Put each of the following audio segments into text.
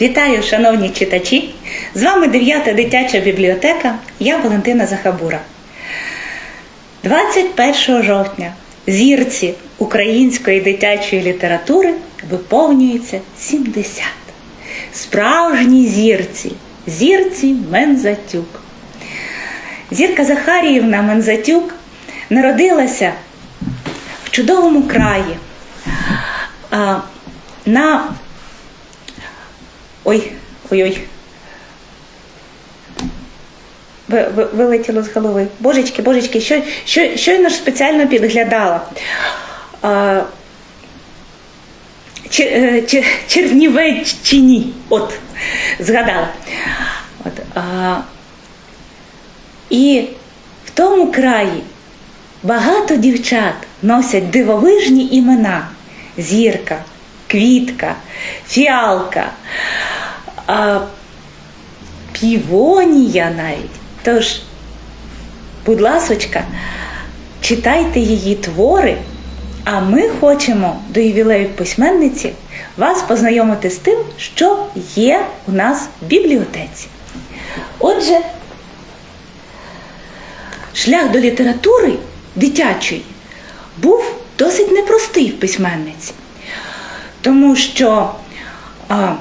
Вітаю, шановні читачі! З вами 9 дитяча бібліотека. Я Валентина Захабура. 21 жовтня зірці української дитячої літератури виповнюється 70. Справжні зірці, зірці Мензатюк. Зірка Захаріївна Мензатюк народилася в чудовому краї. На Ой, ой-ой. Ви- ви- Вилетіло з голови. Божечки, божечки, що, що, щойно ж спеціально підглядала. А, Чер, Чер, Чернівеччині. От, згадала. От, а, і в тому краї багато дівчат носять дивовижні імена: зірка, квітка, фіалка, а, півонія навіть. Тож, будь ласочка, читайте її твори, а ми хочемо до ювілею письменниці вас познайомити з тим, що є у нас в бібліотеці. Отже, шлях до літератури дитячої був досить непростий в письменниці, тому що а,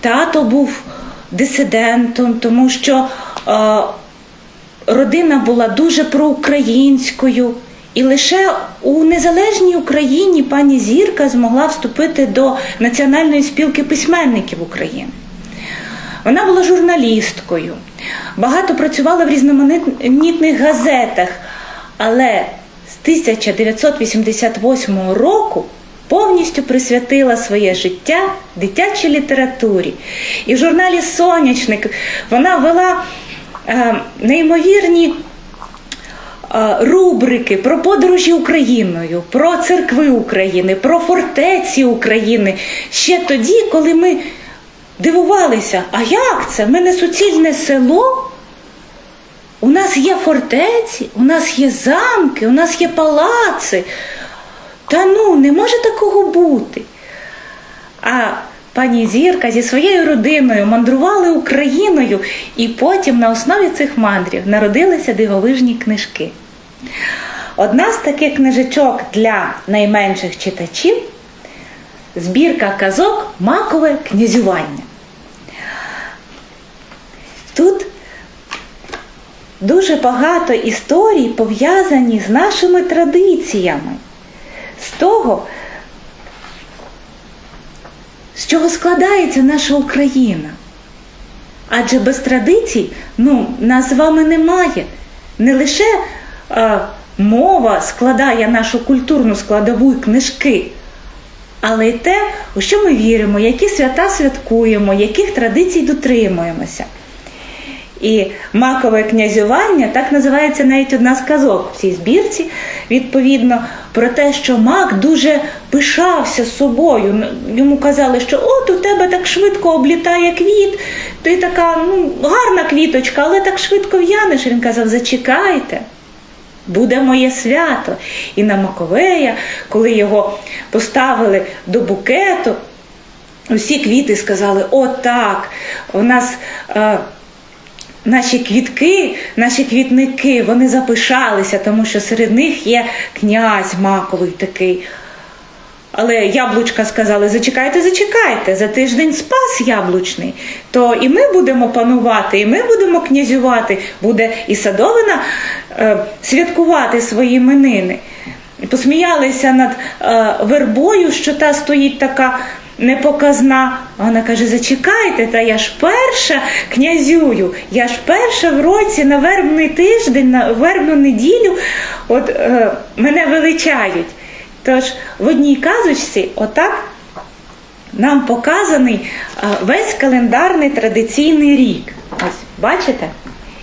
тато був дисидентом, тому що а, родина була дуже проукраїнською. І лише у незалежній Україні пані Зірка змогла вступити до Національної спілки письменників України. Вона була журналісткою, багато працювала в різноманітних газетах, але з 1988 року повністю присвятила своє життя дитячій літературі. І в журналі Сонячник вона вела е, неймовірні е, рубрики про подорожі Україною, про церкви України, про фортеці України ще тоді, коли ми дивувалися, а як це? Ми не суцільне село? У нас є фортеці, у нас є замки, у нас є палаци. Та ну, не може такого бути. А пані Зірка зі своєю родиною мандрували Україною, і потім на основі цих мандрів народилися дивовижні книжки. Одна з таких книжечок для найменших читачів збірка казок Макове князювання. Тут дуже багато історій пов'язані з нашими традиціями, з того, з чого складається наша Україна. Адже без традицій ну, нас з вами немає. Не лише е, мова складає нашу культурну складову і книжки, але й те, у що ми віримо, які свята святкуємо, яких традицій дотримуємося. І макове князювання так називається навіть одна з казок в цій збірці, відповідно, про те, що мак дуже пишався собою. Йому казали, що от у тебе так швидко облітає квіт, ти така ну, гарна квіточка, але так швидко в'янеш. Він казав, зачекайте. Буде моє свято. І на Маковея, коли його поставили до букету, усі квіти сказали: О, так, у нас. Е, Наші квітки, наші квітники, вони запишалися, тому що серед них є князь маковий такий. Але яблучка сказали: зачекайте, зачекайте, за тиждень спас яблучний, то і ми будемо панувати, і ми будемо князювати, буде і садовина е, святкувати свої іменини. Посміялися над е, вербою, що та стоїть така непоказна. А вона каже: зачекайте, та я ж перша князюю, я ж перша в році на вербний тиждень, на вербну неділю, от е, мене величають. Тож в одній казочці, отак нам показаний е, весь календарний традиційний рік. Ось, бачите?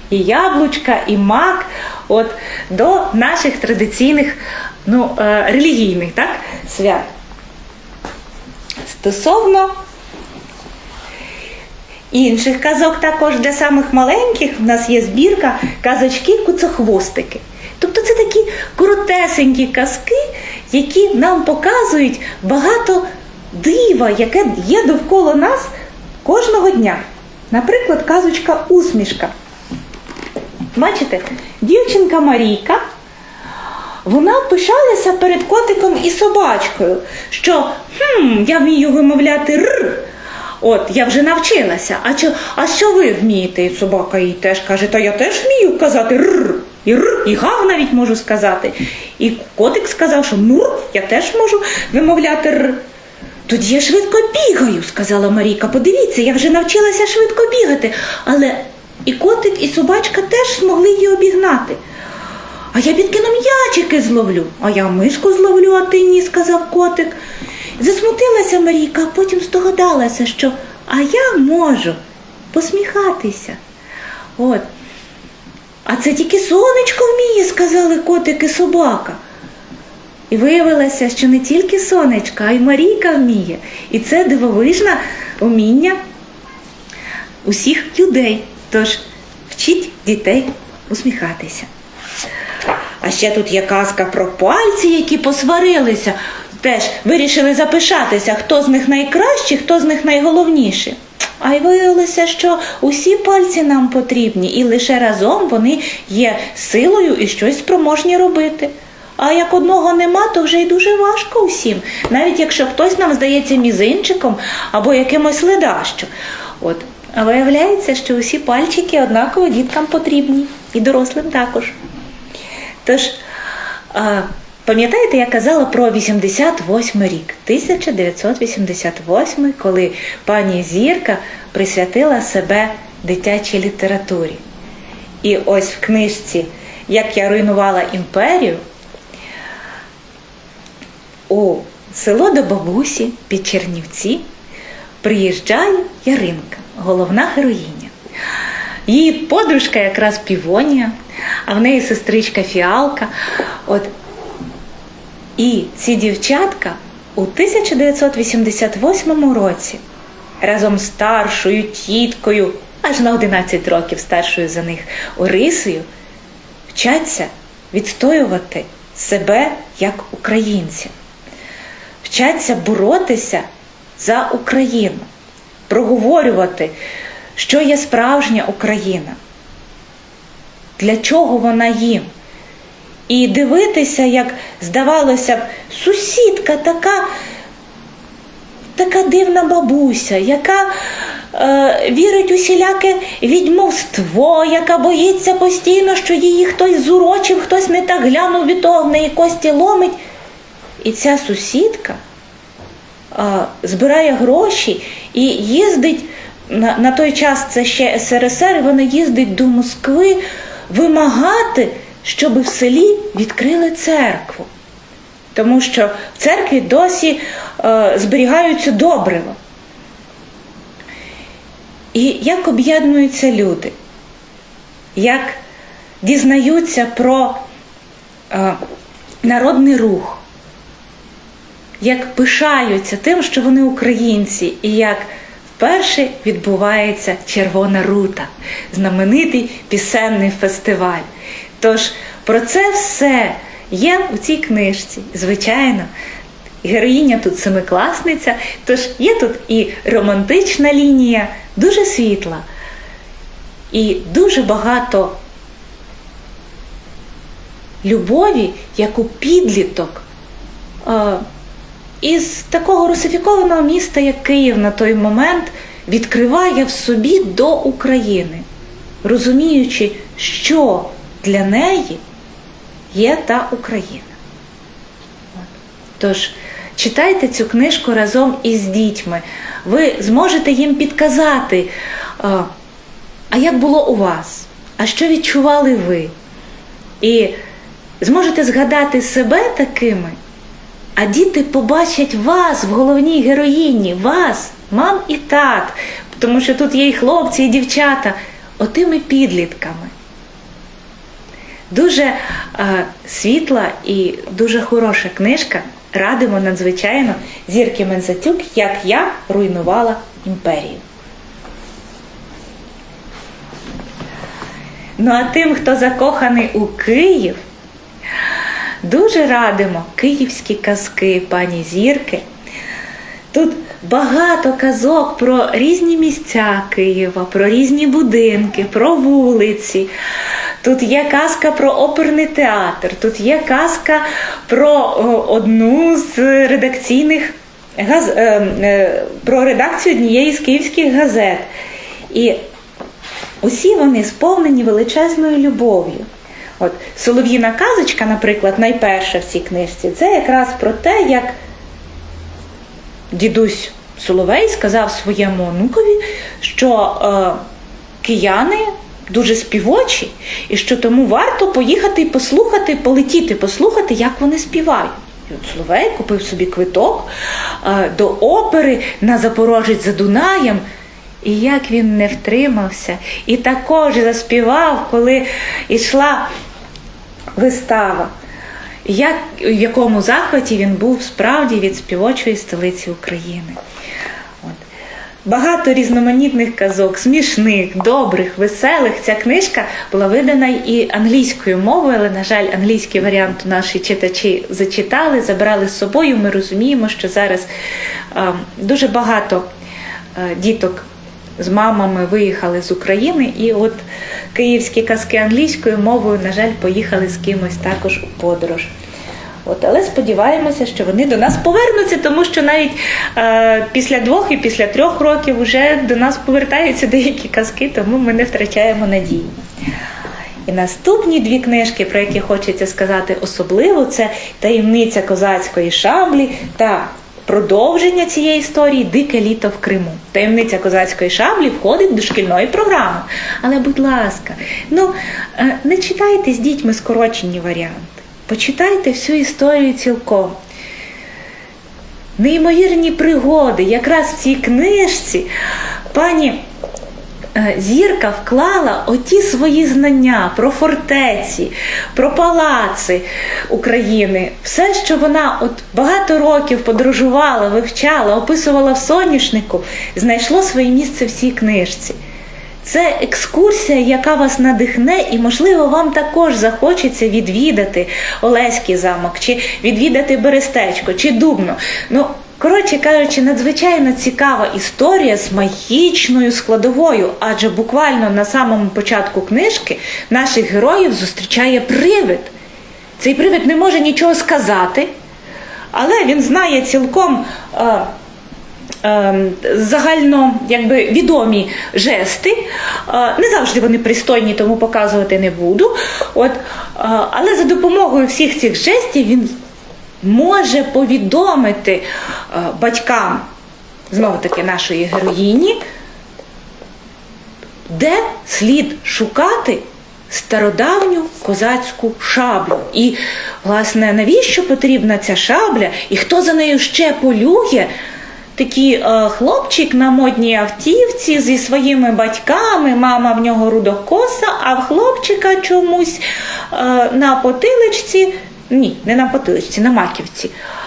І яблучка, і мак от, до наших традиційних ну, е, релігійних так, свят. Стосовно інших казок також для самих маленьких в нас є збірка казочки-куцохвостики. Тобто це такі коротесенькі казки, які нам показують багато дива, яке є довкола нас кожного дня. Наприклад, казочка усмішка. Бачите, дівчинка Марійка, вона пишалася перед котиком і собачкою, що хм, я вмію вимовляти р. От, я вже навчилася. А що, а що ви вмієте? І собака їй теж каже, та я теж вмію казати р. І р, і гав навіть можу сказати. І котик сказав, що мур, я теж можу вимовляти р. Тоді я швидко бігаю, сказала Марійка. Подивіться, я вже навчилася швидко бігати. Але і котик, і собачка теж змогли її обігнати. А я підкину м'ячики зловлю, а я мишку зловлю, а ти ні, сказав котик. Засмутилася Марійка, а потім здогадалася, що а я можу посміхатися. От. А це тільки сонечко вміє, сказали котик і собака. І виявилося, що не тільки сонечка, а й Марійка вміє. І це дивовижне уміння усіх людей. Тож вчіть дітей усміхатися. А ще тут є казка про пальці, які посварилися. Теж вирішили запишатися, хто з них найкращий, хто з них найголовніший. А й виявилося, що усі пальці нам потрібні, і лише разом вони є силою і щось спроможні робити. А як одного нема, то вже й дуже важко усім, навіть якщо хтось нам здається мізинчиком або якимось ледащо. От. А виявляється, що усі пальчики однаково діткам потрібні, і дорослим також. Тож, пам'ятаєте, я казала про 88 рік, 1988, коли пані Зірка присвятила себе дитячій літературі. І ось в книжці Як я руйнувала імперію у село до бабусі під Чернівці приїжджає Яринка, головна героїня. Її подружка якраз Півонія, а в неї сестричка Фіалка. От. І ці дівчатка у 1988 році разом з старшою тіткою, аж на 11 років старшою за них Орисою, вчаться відстоювати себе як українців, вчаться боротися за Україну, проговорювати, що є справжня Україна, для чого вона їм. І дивитися, як здавалося б, сусідка така, така дивна бабуся, яка е, вірить у сіляке відьмовство, яка боїться постійно, що її хтось зурочив, хтось не так глянув від того, в неї кості ломить. І ця сусідка а, збирає гроші і їздить на, на той час це ще СРСР, і вона їздить до Москви вимагати, щоб в селі відкрили церкву. Тому що в церкві досі е, зберігаються добрива. І як об'єднуються люди, як дізнаються про е, народний рух, як пишаються тим, що вони українці, і як вперше відбувається Червона рута, знаменитий пісенний фестиваль. Тож про це все є у цій книжці. Звичайно, героїня тут семикласниця, тож є тут і романтична лінія, дуже світла, і дуже багато любові, яку підліток. Із такого русифікованого міста, як Київ на той момент, відкриває в собі до України, розуміючи, що для неї є та Україна. Тож, читайте цю книжку разом із дітьми. Ви зможете їм підказати, а як було у вас, а що відчували ви. І зможете згадати себе такими. А діти побачать вас в головній героїні, вас, мам і тат, тому що тут є і хлопці, і дівчата, отими підлітками. Дуже е, світла і дуже хороша книжка. Радимо надзвичайно зірки Мензатюк, як я руйнувала імперію. Ну а тим, хто закоханий у Київ, Дуже радимо київські казки пані Зірки. Тут багато казок про різні місця Києва, про різні будинки, про вулиці. Тут є казка про оперний театр, тут є казка про одну з редакційних газ... е, е, про редакцію однієї з київських газет. І усі вони сповнені величезною любов'ю. От Солов'їна казочка, наприклад, найперша в цій книжці, це якраз про те, як дідусь Соловей сказав своєму онукові, що е, кияни дуже співочі, і що тому варто поїхати і послухати, полетіти, послухати, як вони співають. І от Соловей купив собі квиток е, до опери на Запорожець за Дунаєм. І як він не втримався, і також заспівав, коли йшла вистава. Як, в якому захваті він був справді від співочої столиці України. От. Багато різноманітних казок, смішних, добрих, веселих. Ця книжка була видана і англійською мовою, але, на жаль, англійський варіант наші читачі зачитали, забрали з собою. Ми розуміємо, що зараз е, дуже багато е, діток з мамами виїхали з України, і от київські казки англійською мовою, на жаль, поїхали з кимось також у подорож. От, але сподіваємося, що вони до нас повернуться, тому що навіть е, після двох і після трьох років вже до нас повертаються деякі казки, тому ми не втрачаємо надії. І наступні дві книжки, про які хочеться сказати особливо, це таємниця козацької шаблі та продовження цієї історії Дике літо в Криму. Таємниця козацької шаблі входить до шкільної програми. Але, будь ласка, ну е, не читайте з дітьми скорочені варіанти. Почитайте всю історію цілком. Неймовірні пригоди, якраз в цій книжці пані Зірка вклала оті свої знання про фортеці, про палаци України. Все, що вона от багато років подорожувала, вивчала, описувала в соняшнику, знайшло своє місце в цій книжці. Це екскурсія, яка вас надихне, і, можливо, вам також захочеться відвідати Олеський замок, чи відвідати Берестечко, чи Дубно. Ну, коротше кажучи, надзвичайно цікава історія з магічною складовою, адже буквально на самому початку книжки наших героїв зустрічає привид. Цей привид не може нічого сказати, але він знає цілком. Е, Ем, загально якби відомі жести. Е, Не завжди вони пристойні, тому показувати не буду. От, е, Але за допомогою всіх цих жестів він може повідомити е, батькам знову таки нашої героїні, де слід шукати стародавню козацьку шаблю. І, власне, навіщо потрібна ця шабля, і хто за нею ще полює? Такий е, хлопчик на модній автівці зі своїми батьками, мама в нього рудокоса, а в хлопчика чомусь е, на потиличці, ні, не на потиличці, на маківці, е,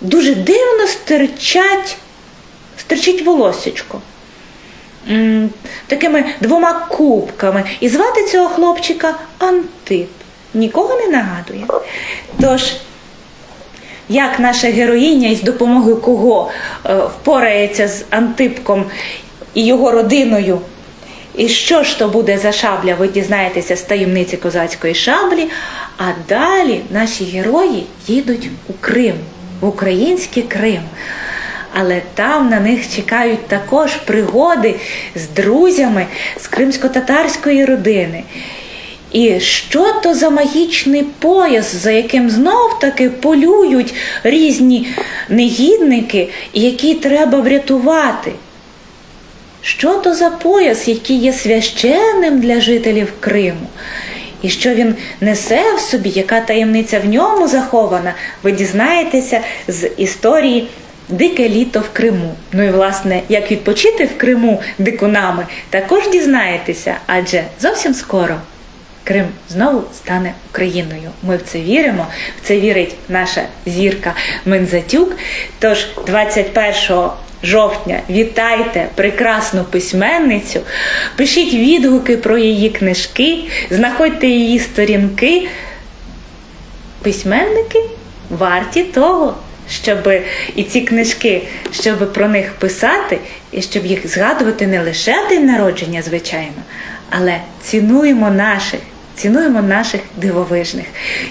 дуже дивно стирчать, стирчить волосечко. Такими двома кубками. І звати цього хлопчика Антип. Нікого не нагадує. Тож, як наша героїня і з допомогою кого е, впорається з Антипком і його родиною. І що ж то буде за шабля, ви дізнаєтеся з таємниці козацької шаблі. А далі наші герої їдуть у Крим, в український Крим. Але там на них чекають також пригоди з друзями з кримсько-татарської родини. І що то за магічний пояс, за яким знов таки полюють різні негідники, які треба врятувати? Що то за пояс, який є священним для жителів Криму? І що він несе в собі, яка таємниця в ньому захована, ви дізнаєтеся з історії Дике літо в Криму. Ну і власне, як відпочити в Криму дикунами, також дізнаєтеся, адже зовсім скоро. Крим знову стане Україною. Ми в це віримо, в це вірить наша зірка Мензатюк. Тож 21 жовтня вітайте прекрасну письменницю, пишіть відгуки про її книжки, знаходьте її сторінки. Письменники варті того, щоб і ці книжки, щоб про них писати, і щоб їх згадувати не лише день народження, звичайно, але цінуємо наших. Цінуємо наших дивовижних.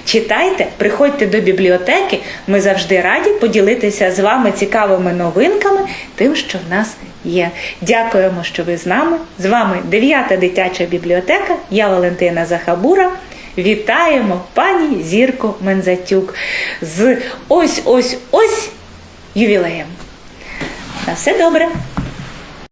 Читайте, приходьте до бібліотеки. Ми завжди раді поділитися з вами цікавими новинками, тим, що в нас є. Дякуємо, що ви з нами. З вами 9-та дитяча бібліотека. Я Валентина Захабура. Вітаємо пані Зірку Мензатюк з ось ось ось ювілеєм. На все добре!